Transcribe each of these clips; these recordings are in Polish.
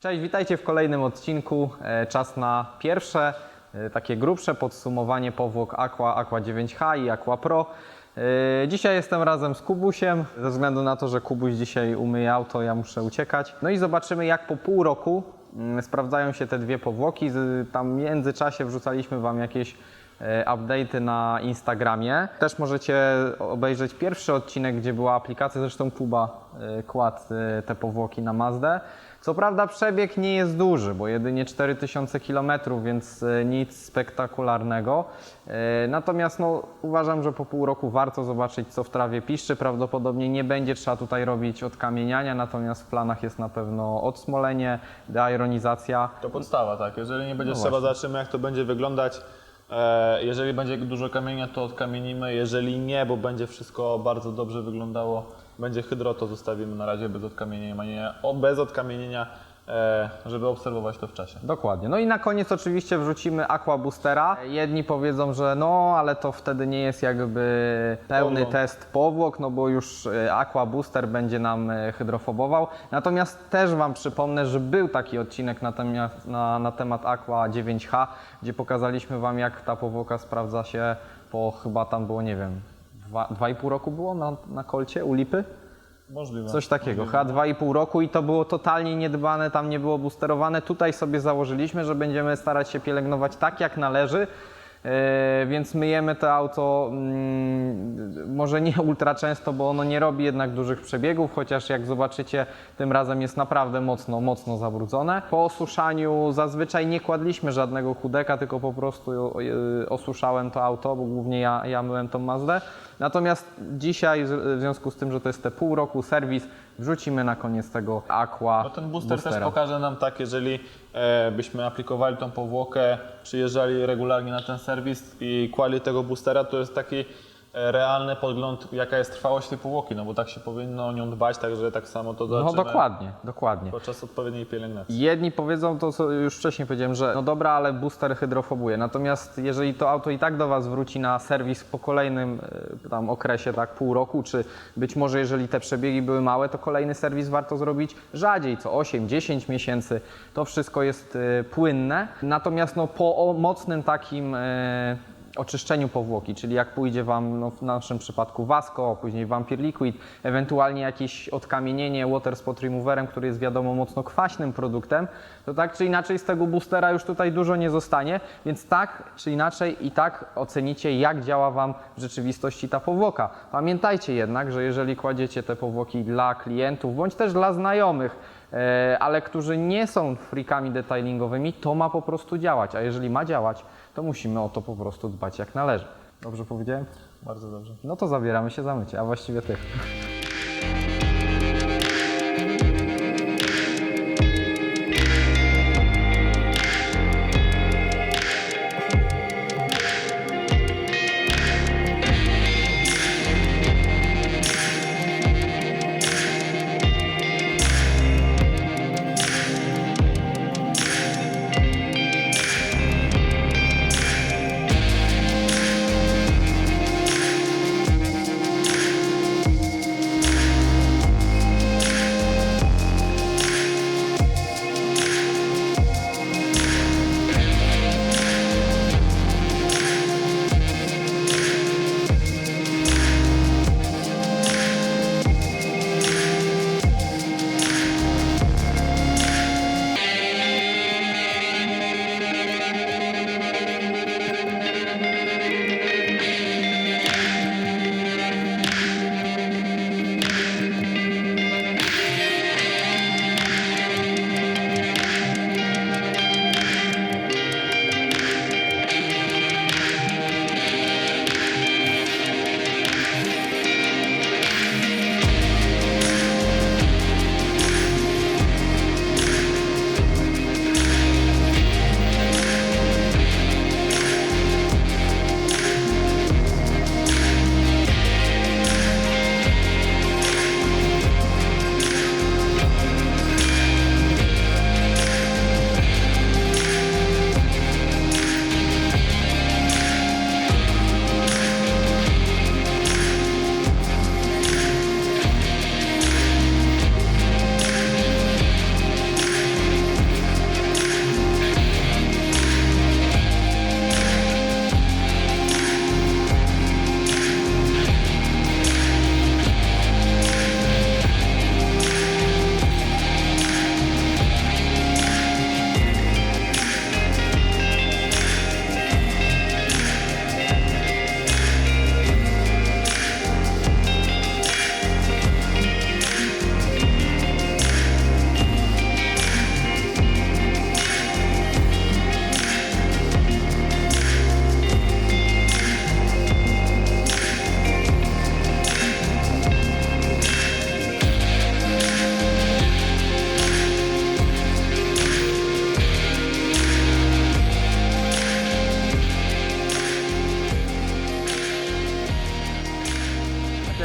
Cześć, witajcie w kolejnym odcinku. E, Czas na pierwsze, e, takie grubsze podsumowanie powłok Aqua, Aqua 9H i Aqua Pro. E, Dzisiaj jestem razem z Kubusiem, ze względu na to, że Kubuś dzisiaj umyje auto, ja muszę uciekać. No i zobaczymy jak po pół roku mm, sprawdzają się te dwie powłoki. Tam w międzyczasie wrzucaliśmy Wam jakieś update'y na Instagramie. Też możecie obejrzeć pierwszy odcinek, gdzie była aplikacja, zresztą Kuba e, kładł e, te powłoki na Mazdę. Co prawda przebieg nie jest duży, bo jedynie 4000 km, więc e, nic spektakularnego. E, Natomiast no, uważam, że po pół roku warto zobaczyć, co w trawie piszczy. Prawdopodobnie nie będzie trzeba tutaj robić odkamieniania, natomiast w planach jest na pewno odsmolenie, deironizacja. To podstawa, tak. Jeżeli nie będzie No trzeba, zobaczymy jak to będzie wyglądać. E, jeżeli będzie dużo kamienia, to odkamienimy. Jeżeli nie, bo będzie wszystko bardzo dobrze wyglądało, będzie hydro, to zostawimy na razie bez odkamienienia, bez odkamienienia żeby obserwować to w czasie. Dokładnie. No i na koniec oczywiście wrzucimy Aqua Boostera. Jedni powiedzą, że no, ale to wtedy nie jest jakby pełny Powłok. test powłok, no bo już e, Aqua Booster będzie nam e, hydrofobował. Natomiast też Wam przypomnę, że był taki odcinek na, temat- na, na temat Aqua 9H, gdzie pokazaliśmy Wam jak ta powłoka sprawdza się po chyba tam było, nie wiem, dwa, dwa i pół roku było na, na kolcie u Lipy? Możliwe. Coś takiego, chyba dwa i pół roku i to było totalnie niedbane, tam nie było boosterowane. Tutaj sobie założyliśmy, że będziemy starać się pielęgnować tak jak należy. Yy, więc myjemy to auto mm, może nie ultra często, bo ono nie robi jednak dużych przebiegów, chociaż jak zobaczycie, tym razem jest naprawdę mocno, mocno zabrudzone. Po osuszaniu zazwyczaj nie kładliśmy żadnego chudeka, tylko po prostu yy, osuszałem to auto, bo głównie ja, ja myłem tą Mazdę. Natomiast dzisiaj, w związku z tym, że to jest te pół roku serwis, wrzucimy na koniec tego Aqua No ten booster boostera. też pokaże nam tak, jeżeli e, byśmy aplikowali tą powłokę, przyjeżdżali regularnie na ten serwis i kładli tego boostera, to jest taki realny podgląd, jaka jest trwałość tej powłoki, no bo tak się powinno o nią dbać, także tak samo to No zobaczymy dokładnie, dokładnie. podczas odpowiedniej pielęgnacji. Jedni powiedzą to, co już wcześniej powiedziałem, że no dobra, ale booster hydrofobuje. Natomiast jeżeli to auto i tak do Was wróci na serwis po kolejnym e, tam okresie, tak pół roku, czy być może jeżeli te przebiegi były małe, to kolejny serwis warto zrobić rzadziej, co 8-10 miesięcy. To wszystko jest e, płynne. Natomiast no, po o, mocnym takim e, oczyszczeniu powłoki, czyli jak pójdzie Wam no, w naszym przypadku Vasco, później Vampir Liquid, ewentualnie jakieś odkamienienie Water Spot Removerem, który jest wiadomo mocno kwaśnym produktem, to tak czy inaczej z tego boostera już tutaj dużo nie zostanie, więc tak czy inaczej i tak ocenicie jak działa Wam w rzeczywistości ta powłoka. Pamiętajcie jednak, że jeżeli kładziecie te powłoki dla klientów bądź też dla znajomych, e, ale którzy nie są freakami detailingowymi, to ma po prostu działać, a jeżeli ma działać, to musimy o to po prostu dbać jak należy. Dobrze powiedziałem? Bardzo dobrze. No to zabieramy się za mycie, a właściwie ty.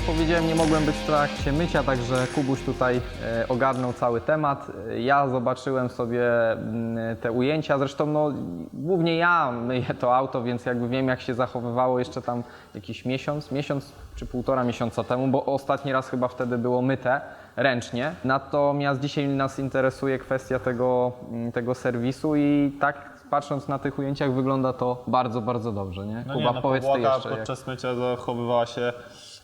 Powiedziałem, nie mogłem być w trakcie mycia, także Kubuś tutaj e, ogarnął cały temat. Ja zobaczyłem sobie mm, te ujęcia, zresztą no, głównie ja myję to auto, więc jakby wiem jak się zachowywało jeszcze tam jakiś miesiąc, miesiąc czy półtora miesiąca temu, bo ostatni raz chyba wtedy było myte ręcznie. Natomiast dzisiaj nas interesuje kwestia tego, mm, tego serwisu i tak patrząc na tych ujęciach wygląda to bardzo, bardzo dobrze, nie? No Kuba, nie, no, powiedz ty jeszcze. Jak... podczas mycia zachowywała się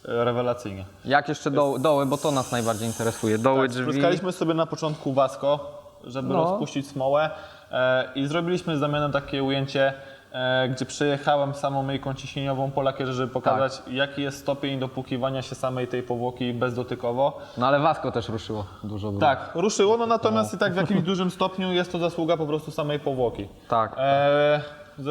rewelacyjnie. Jak jeszcze doły, doły, bo to nas najbardziej interesuje. Doły, Tak, drzwi. spryskaliśmy sobie na początku wasko, żeby No. rozpuścić smołę e, i zrobiliśmy z Damianem takie ujęcie, e, gdzie przejechałem samą myjką ciśnieniową po lakierze, żeby pokazać Tak. jaki jest stopień dopłukiwania się samej tej powłoki bezdotykowo. No ale Wasko też ruszyło dużo. było. Tak, ruszyło, no natomiast i tak w jakimś dużym stopniu jest to zasługa po prostu samej powłoki. Tak. E,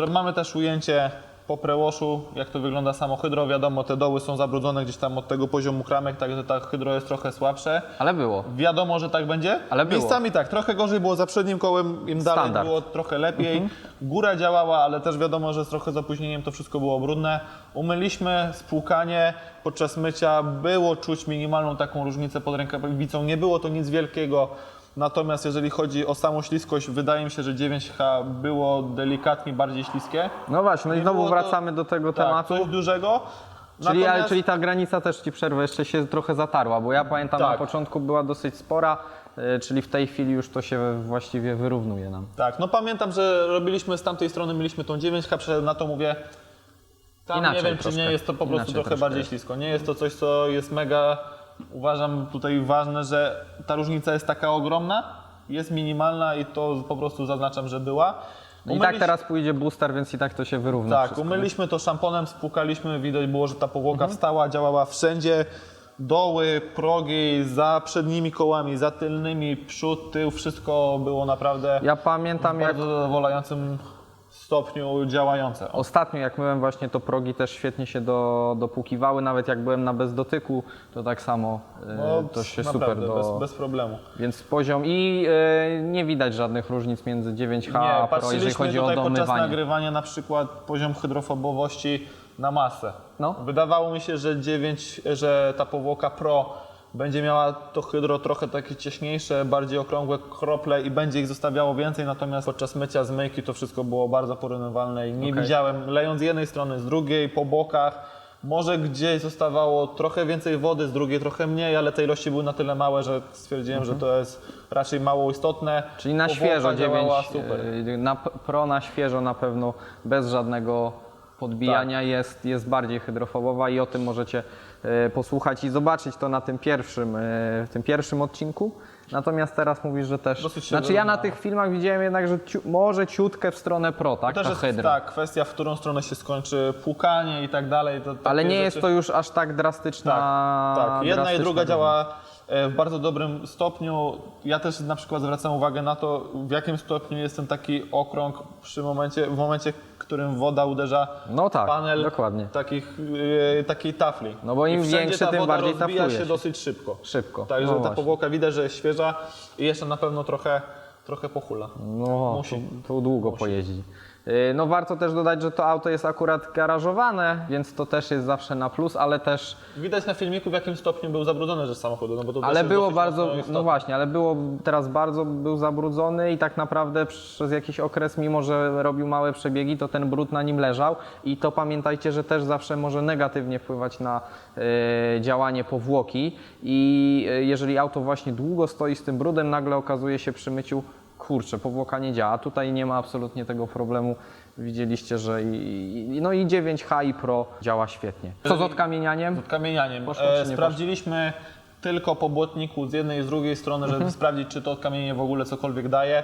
mamy też ujęcie po prewoszu, jak to wygląda samo hydro. Wiadomo, te doły są zabrudzone gdzieś tam od tego poziomu kramek, także ta hydro jest trochę słabsze. Ale było. Wiadomo, że tak będzie. Ale było. Miejscami tak, trochę gorzej było za przednim kołem, im dalej Standard. było trochę lepiej. Mhm. Góra działała, ale też wiadomo, że z trochę z opóźnieniem to wszystko było brudne. Umyliśmy, spłukanie podczas mycia było czuć minimalną taką różnicę pod rękawicą. Nie było to nic wielkiego. Natomiast jeżeli chodzi o samą śliskość, wydaje mi się, że 9H było delikatnie bardziej śliskie. No właśnie, no i znowu wracamy do tego Tak, tematu. coś dużego. Czyli, ale, Natomiast- czyli ta granica też ci przerwę, jeszcze się trochę zatarła, bo ja pamiętam na Tak. początku była dosyć spora, e, czyli w tej chwili już to się właściwie wyrównuje nam. Tak, no pamiętam, że robiliśmy z tamtej strony, mieliśmy tą 9K, przeszedłem na to mówię, tam Inaczej nie wiem, czy troszkę. nie jest to po prostu Inaczej trochę bardziej jest. ślisko. Nie jest to coś, co jest mega, uważam tutaj ważne, że ta różnica jest taka ogromna, jest minimalna i to po prostu zaznaczam, że była. No I tak teraz pójdzie booster, więc i tak to się wyrówna Tak, wszystko. umyliśmy to szamponem, spłukaliśmy, widać było, że ta powłoka Mhm. wstała, działała wszędzie. Doły, progi, za przednimi kołami, za tylnymi, przód, tył, wszystko było naprawdę Ja pamiętam jak bardzo zadowalającym stopniu działające. Ostatnio jak myłem właśnie to progi też świetnie się do, dopłukiwały, nawet jak byłem na bez dotyku, to tak samo e, no, to się naprawdę, super do... bez, bez problemu. Więc poziom i e, nie widać żadnych różnic między 9H Nie, a Pro, jeżeli patrzyliśmy chodzi o tutaj podczas domywanie. nagrywania na przykład poziom hydrofobowości na masę. No. Wydawało mi się, że 9, że ta powłoka Pro będzie miała to hydro trochę takie cieśniejsze, bardziej okrągłe krople i będzie ich zostawiało więcej, natomiast podczas mycia z myjki to wszystko było bardzo porównywalne i nie Okej. widziałem, lejąc z jednej strony, z drugiej, po bokach, może gdzieś zostawało trochę więcej wody, z drugiej trochę mniej, ale te ilości były na tyle małe, że stwierdziłem, że to jest raczej mało istotne. Mhm. Czyli na Powłoka świeżo 9, działała super. e, na Pro na świeżo na pewno bez żadnego podbijania Tak. jest, jest bardziej hydrofobowa i o tym możecie posłuchać i zobaczyć to na tym pierwszym, e, w tym pierwszym odcinku. Natomiast teraz mówisz, że też. Dosyć się Znaczy ja na tych filmach widziałem jednak, że ciu, może ciutkę w stronę Pro, tak? To też jest hydra. tak, kwestia, w którą stronę się skończy płukanie i tak dalej. To, Ale nie rzeczy- jest to już aż tak drastyczna. Tak, tak. Jedna i druga działa e, w bardzo dobrym stopniu. Ja też na przykład zwracam uwagę na to, w jakim stopniu jest ten taki okrąg przy momencie, w momencie, w którym woda uderza No tak, panel dokładnie. Takich, e, takiej tafli. No bo im większy, ta tym woda bardziej rozbija tafluje się się. dosyć szybko. Szybko. Także no ta powłoka widać, że jest świeża i jeszcze na pewno trochę, trochę pochula. No, Musi. to, to długo pojeździ. Yy, No warto też dodać, że to auto jest akurat garażowane, więc to też jest zawsze na plus, ale też, Widać na filmiku, w jakim stopniu był zabrudzony że samochód. No bo to ale było bardzo, no właśnie, ale było teraz bardzo był zabrudzony i tak naprawdę przez jakiś okres, mimo że robił małe przebiegi, to ten brud na nim leżał i to pamiętajcie, że też zawsze może negatywnie wpływać na e, działanie powłoki i e, jeżeli auto właśnie długo stoi z tym brudem, nagle okazuje się przy myciu, kurczę, powłoka nie działa. Tutaj nie ma absolutnie tego problemu. Widzieliście, że i, i, no i 9H i Pro działa świetnie. Co z odkamienianiem? Z odkamienianiem. Poszło, czy E, Mhm. sprawdziliśmy tylko po błotniku z jednej i z drugiej strony, żeby sprawdzić, czy to odkamienienie w ogóle cokolwiek daje.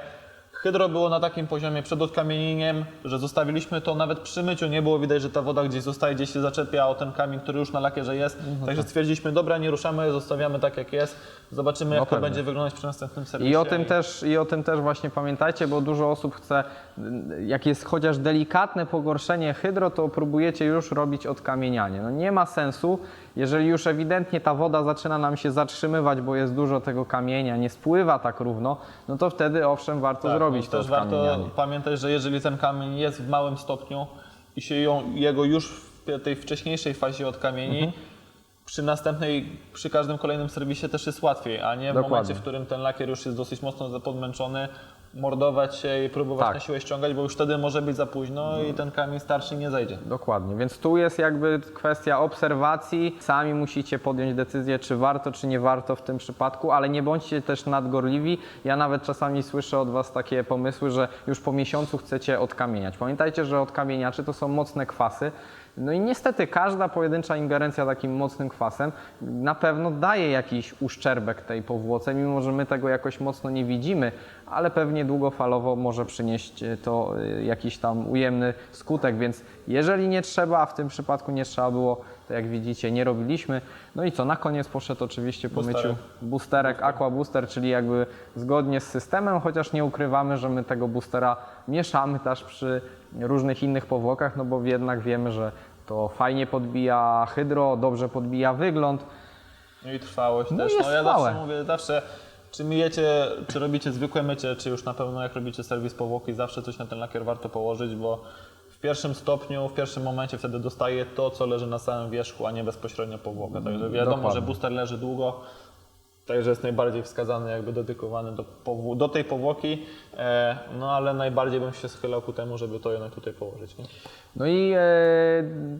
Hydro było na takim poziomie przed odkamienieniem, że zostawiliśmy to nawet przy myciu. Nie było widać, że ta woda gdzieś zostaje, gdzieś się zaczepia o ten kamień, który już na lakierze jest. Mhm. Także stwierdziliśmy, dobra, nie ruszamy, zostawiamy tak jak jest. Zobaczymy, jak to pewnie. będzie wyglądać przy następnym serwisie. I o, tym też, I o tym też właśnie pamiętajcie, bo dużo osób chce, jak jest chociaż delikatne pogorszenie hydro, to próbujecie już robić odkamienianie. No nie ma sensu, jeżeli już ewidentnie ta woda zaczyna nam się zatrzymywać, bo jest dużo tego kamienia, nie spływa tak równo, no to wtedy owszem warto Tak, zrobić to też warto pamiętać, że jeżeli ten kamień jest w małym stopniu i się ją, jego już w tej wcześniejszej fazie odkamieni, Mhm. przy następnej, przy każdym kolejnym serwisie też jest łatwiej, a nie w Dokładnie. momencie, w którym ten lakier już jest dosyć mocno podmęczony, mordować się i próbować Tak. na siłę ściągać, bo już wtedy może być za późno i ten kamień starszy nie zejdzie. Dokładnie, więc tu jest jakby kwestia obserwacji. Sami musicie podjąć decyzję, czy warto, czy nie warto w tym przypadku, ale nie bądźcie też nadgorliwi. Ja nawet czasami słyszę od Was takie pomysły, że już po miesiącu chcecie odkamieniać. Pamiętajcie, że odkamieniacze to są mocne kwasy. No i niestety każda pojedyncza ingerencja takim mocnym kwasem na pewno daje jakiś uszczerbek tej powłoce, mimo że my tego jakoś mocno nie widzimy, ale pewnie długofalowo może przynieść e, to e, jakiś tam ujemny skutek, więc jeżeli nie trzeba, a w tym przypadku nie trzeba było, to jak widzicie nie robiliśmy. No i co, na koniec poszedł oczywiście po Boosterek. myciu boosterek Aqua Booster, czyli jakby zgodnie z systemem, chociaż nie ukrywamy, że my tego boostera mieszamy też przy różnych innych powłokach, no bo jednak wiemy, że to fajnie podbija hydro, dobrze podbija wygląd. No i trwałość No też. i jest no ja trwałe. zawsze mówię, zawsze czy myjecie, czy robicie zwykłe mycie, czy już na pewno jak robicie serwis powłoki, zawsze coś na ten lakier warto położyć, bo w pierwszym stopniu, w pierwszym momencie wtedy dostaje to, co leży na samym wierzchu, a nie bezpośrednio powłoka. Także wiadomo, Dokładnie. że booster leży długo, Także jest najbardziej wskazany, jakby dedykowany do, do tej powłoki, e, no ale najbardziej bym się schylał ku temu, żeby to jednak tutaj położyć. Nie? No i e,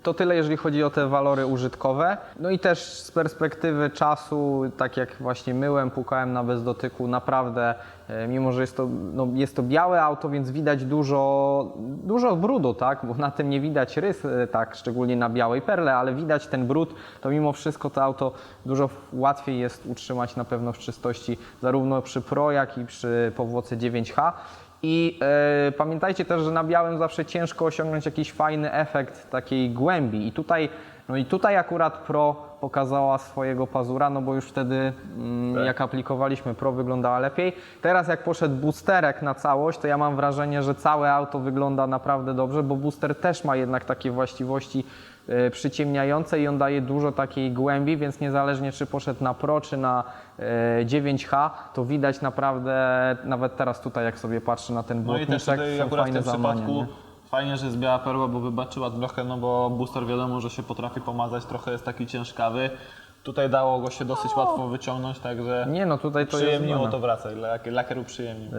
to tyle, jeżeli chodzi o te walory użytkowe. No i też z perspektywy czasu, tak jak właśnie myłem, pukałem na bez dotyku, naprawdę, e, mimo że jest to, no, jest to białe auto, więc widać dużo, dużo brudu, tak? Bo na tym nie widać rys, e, tak, szczególnie na białej perle, ale widać ten brud, to mimo wszystko to auto dużo łatwiej jest utrzymać na pewno w czystości, zarówno przy Pro, jak i przy powłoce 9H. I e, pamiętajcie też, że na białym zawsze ciężko osiągnąć jakiś fajny efekt takiej głębi. I tutaj, no i tutaj akurat Pro pokazała swojego pazura, no bo już wtedy mm, Tak. jak aplikowaliśmy Pro wyglądała lepiej. Teraz jak poszedł boosterek na całość, to ja mam wrażenie, że całe auto wygląda naprawdę dobrze, bo booster też ma jednak takie właściwości przyciemniające i on daje dużo takiej głębi, więc niezależnie czy poszedł na Pro czy na e, 9H, to widać naprawdę, nawet teraz tutaj jak sobie patrzę na ten No i też błotniczek, tutaj są akurat w fajne tym przypadku nie? fajnie, że jest biała perła, bo wybaczyła trochę, no bo booster wiadomo, że się potrafi pomazać, trochę jest taki ciężkawy. Tutaj dało go się dosyć łatwo wyciągnąć, także Nie no, tutaj to jest... przyjemniło to wraca lak- lakier uprzyjemnił. Yy,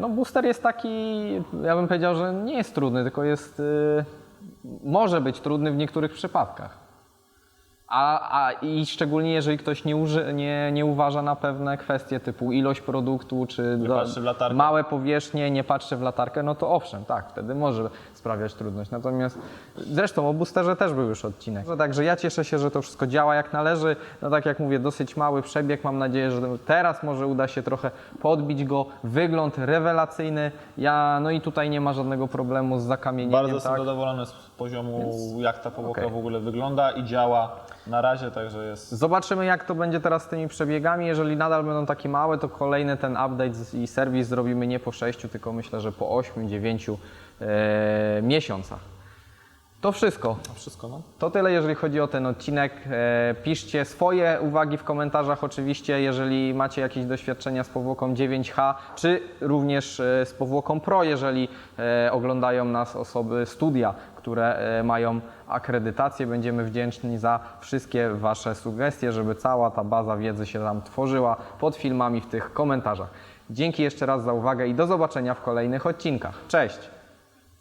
no booster jest taki, ja bym powiedział, że nie jest trudny, tylko jest, yy, może być trudny w niektórych przypadkach. A, a i szczególnie jeżeli ktoś nie, uży, nie, nie uważa na pewne kwestie typu ilość produktu, czy do- małe powierzchnie, nie patrzy w latarkę, no to owszem, tak, wtedy może sprawiać trudność. Natomiast zresztą o boosterze też był już odcinek. Także ja cieszę się, że to wszystko działa jak należy. No tak jak mówię, dosyć mały przebieg. Mam nadzieję, że teraz może uda się trochę podbić go. Wygląd rewelacyjny. Ja, no i tutaj nie ma żadnego problemu z zakamienieniem. Bardzo tak? jestem zadowolony z poziomu, jak ta powłoka okej. w ogóle wygląda i działa na razie, także jest Zobaczymy, jak to będzie teraz z tymi przebiegami. Jeżeli nadal będą takie małe, to kolejny ten update z- i serwis zrobimy nie po 6, tylko myślę, że po 8-9 e, miesiącach. To wszystko. wszystko. No. To tyle, jeżeli chodzi o ten odcinek. E, piszcie swoje uwagi w komentarzach oczywiście, jeżeli macie jakieś doświadczenia z powłoką 9H, czy również e, z powłoką Pro, jeżeli e, oglądają nas osoby studia, które e, mają akredytację. Będziemy wdzięczni za wszystkie Wasze sugestie, żeby cała ta baza wiedzy się tam tworzyła pod filmami w tych komentarzach. Dzięki jeszcze raz za uwagę i do zobaczenia w kolejnych odcinkach. Cześć!